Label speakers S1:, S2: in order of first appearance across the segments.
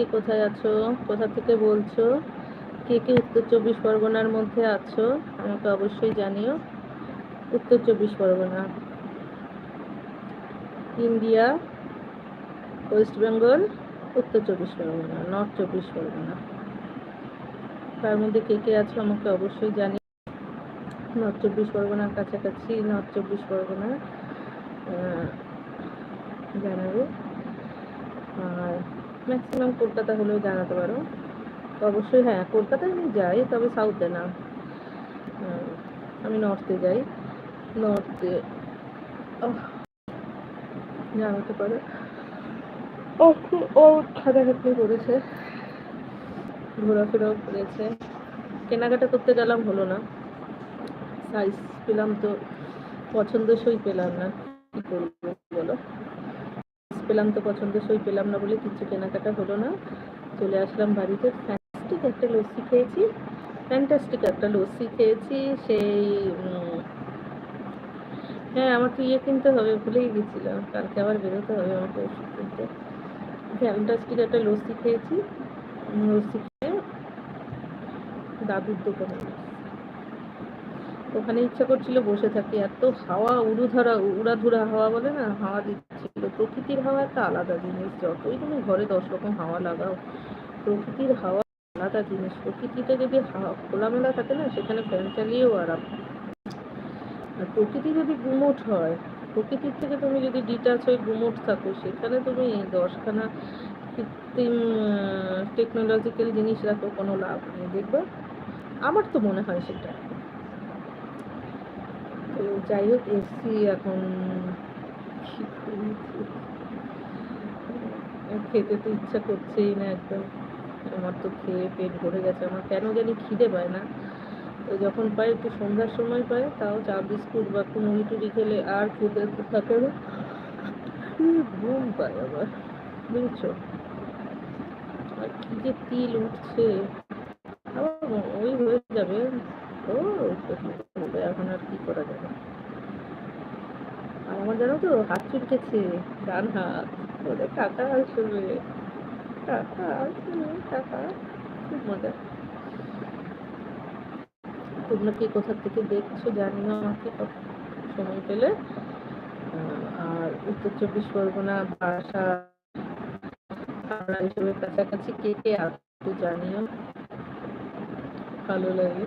S1: কে কোথায় আছো? কোথা থেকে বলছো? কে কে উত্তর চব্বিশ পরগনার মধ্যে আছো? আমাকে অবশ্যই জানিও। উত্তর চব্বিশ পরগনা। ইন্ডিয়া, ওয়েস্ট বেঙ্গল, উত্তর চব্বিশ পরগনা, নর্থ চব্বিশ পরগনা। তার মধ্যে কে কে আছো আমাকে অবশ্যই জানি নর্থ চব্বিশ পরগনার কাছাকাছি, নর্থ চব্বিশ পরগনা জানাবে। আর ম্যাক্সিমাম কলকাতা হলেও জানাতে পারো। তো অবশ্যই হ্যাঁ কলকাতায় আমি যাই, তবে সাউথে না। আমি নর্থে যাই। নর্থে জানাতে পারো। ও খাটাখাটনি করেছে। ঘোরাফেরাও করেছে। কেনাকাটা করতে গেলাম, হলো না। সাইজ পেলাম তো, পছন্দসই পেলাম না। কি করব বলো? পেলাম তো পছন্দসই পেলাম না বলে কিছু কেনাকাটা হলো না। চলে আসলাম বাড়িতে। ফ্যান্টাস্টিক একটা লস্যি খেয়েছি। ফ্যান্টাস্টিক একটা লস্যি খেয়েছি। সেই হ্যাঁ আমার তো ইয়ে কিনতে হবে ভুলেই গেছিলাম। কালকে আবার বেরোতে হবে আমাকে ওষুধ কিনতে। ফ্যান্টাস্টিক একটা লস্যি খেয়েছি। লস্যি খেয়ে দাদুর দোকানে ওখানে ইচ্ছা করছিল বসে থাকি। এত হাওয়া, উড়ুধরা, উড়াধুরা হাওয়া বলে না? হাওয়া দিচ্ছিল প্রকৃতির হাওয়া একটা আলাদা জিনিস। যতই তুমি ঘরে দশ রকম হাওয়া লাগাও, প্রকৃতির হাওয়া আলাদা জিনিস। প্রকৃতিতে যদি হাওয়া খোলামেলা থাকে না, সেখানে ফ্যান চালিয়েও আরাম। আর প্রকৃতি যদি গুমোট হয়, প্রকৃতির থেকে তুমি যদি ডিটাচ হয়ে গুমোট থাকো, সেখানে তুমি দশখানা কৃত্রিম টেকনোলজিক্যাল জিনিস রাখো, কোনো লাভ নেই। দেখবে? আমার তো মনে হয় সেটা। তো যাই হোক, এসছি এখন? খেতে তো ইচ্ছা করছেই না একদম। আমার তো খেয়ে পেট ভরে গেছে। আমার কেন জানি খিদে পায় না। তো যখন পাই একটু সন্ধ্যার সময় পাই, তাও চা, বিস্কুট বা একটু মুড়ি টুড়ি খেলে আর খেতে থাকে না। ঘুম পায় আবার, বুঝছ? আর কি যে তিল উঠছে। ওই হয়ে যাবে। ও, এখন আর কি করা যাবে? আর আমার জানো তো, হাত চুলকেছে, ডান হাত ওদের টাকা আসবে টাকা আসবে, টাকা, খুব মজা। তোমরা কি কোথা থেকে দেখছ জানিও আমাকে সময় পেলে। আর উত্তর চব্বিশ পরগনা ভাষা আমরা কাছাকাছি কে কে আসতো জানিও। ভালো লাগে।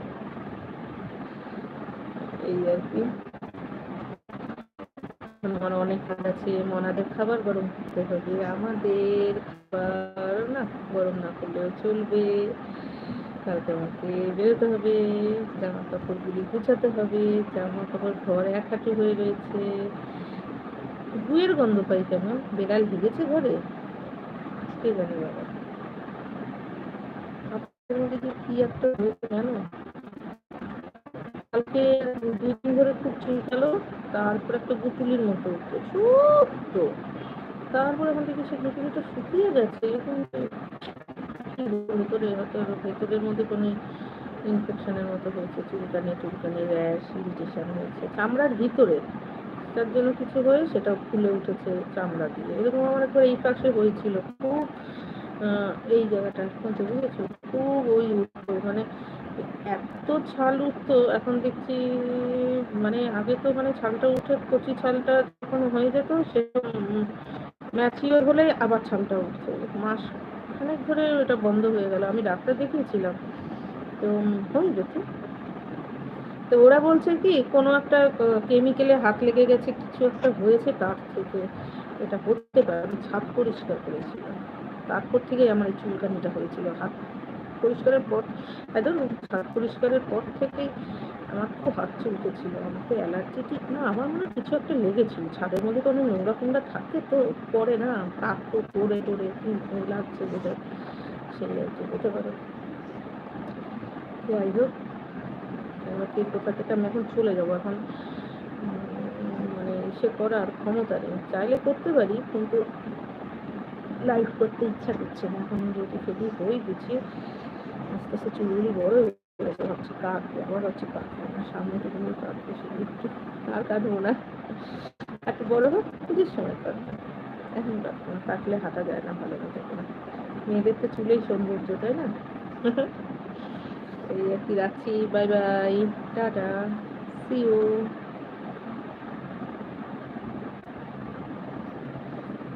S1: এই আর কি। আমার অনেক আছে, মনাদের খাবার গরম করতে হবে, আমাদের খাবার না গরম না করলেও চলবে। কালকে আমাকে বেরোতে হবে জামা কাপড়গুলি গুছাতে হবে জামা কাপড় ঘর এক হয়ে রয়েছে। গুয়ের গন্ধ পাই কেন বেড়াল ঢুকেছে ঘরে? কে জানে বাবা। আপনাদের মধ্যে কি একটা হয়েছে জানো? কালকে দুই দিন ধরে খুব চুলকালো, তারপর একটা গুতুলির মতো উঠল ছোট্ট তারপর এখন থেকে সে গুতুলিটা শুকিয়ে গেছে, এখন ভেতরে হয়তো ভেতরের মধ্যে কোনো ইনফেকশনের মতো হয়েছে, চুলকানি, টুলকানি, র্যাশ ইরিটেশন হয়েছে, চামড়ার ভিতরে। তার জন্য কিছু হয়ে সেটা ফুলে উঠেছে চামড়া দিয়ে। এরকম আমার একবার এই পাশে হয়েছিল, খুব এই জায়গাটা বুঝেছ? খুব ওই মানে এত ছাল উঠতো, এখন দেখছি মানে আগে তো মানে ছালটা উঠে কচি ছালটা যখন হয়ে যেত সে ম্যাচিওর হলে আবার ছালটা উঠছে মাস খানেক ধরে ওটা বন্ধ হয়ে গেল, আমি ডাক্তার দেখিয়েছিলাম। তো হয়ে গেছে। তো ওরা বলছে কি, কোনো একটা কেমিক্যালে হাত লেগে গেছে, কিছু একটা হয়েছে তার থেকে। এটা হতে পারে, আমি ছাদ পরিষ্কার করেছিলাম। তারপর থেকেই আমার এই চুলকানিটা হয়েছিল, হাত পরিষ্কারের পর, একদম ছাদ পরিষ্কারের পর থেকেই আমার খুব হাত চুলকেছিল আমার তো অ্যালার্জেটিক না, আমার মনে কিছু একটা লেগেছিল। ছাদের মধ্যে কোনো নোংরা ফোংরা থাকে তো পরে না, কাক তো পড়ে টরে লাগছে বোধ হয় সেই আর কি, হতে পারে। যাই হোক, এবার কে কোথা থেকে আমি এখন চলে যাব? এখন মানে সে করার ক্ষমতা নেই। চাইলে করতে পারি, কিন্তু লাইভ করতে ইচ্ছা করছে না। এখন যদি ফেদি হয়ে গুছিয়ে আস্তে আস্তে চুলগুলি বড় হয়ে গেছে ভাবছি আমার হচ্ছে কাক কাঁদবে আমার সামনে তো কোনো কাক কাঁদবে সেগুলি আর কাঁদবো না? এত বড় হোক, পুজোর সময় কাঁদবে এখন কাঁদবো না কাটলে হাঁটা যায় না, ভালো লাগে না মেয়েদের তো চুলেই সৌন্দর্য, তাই না? এই আর কি রাখছি bye bye tata see you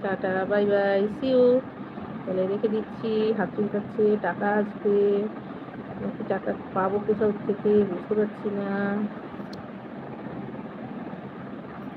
S1: tata bye bye see you মানে রেখে দিচ্ছি হাতুড়ি কাছে টাকা আসবে টাকা পাবো কোথাও থেকে বুঝতে পারছি না।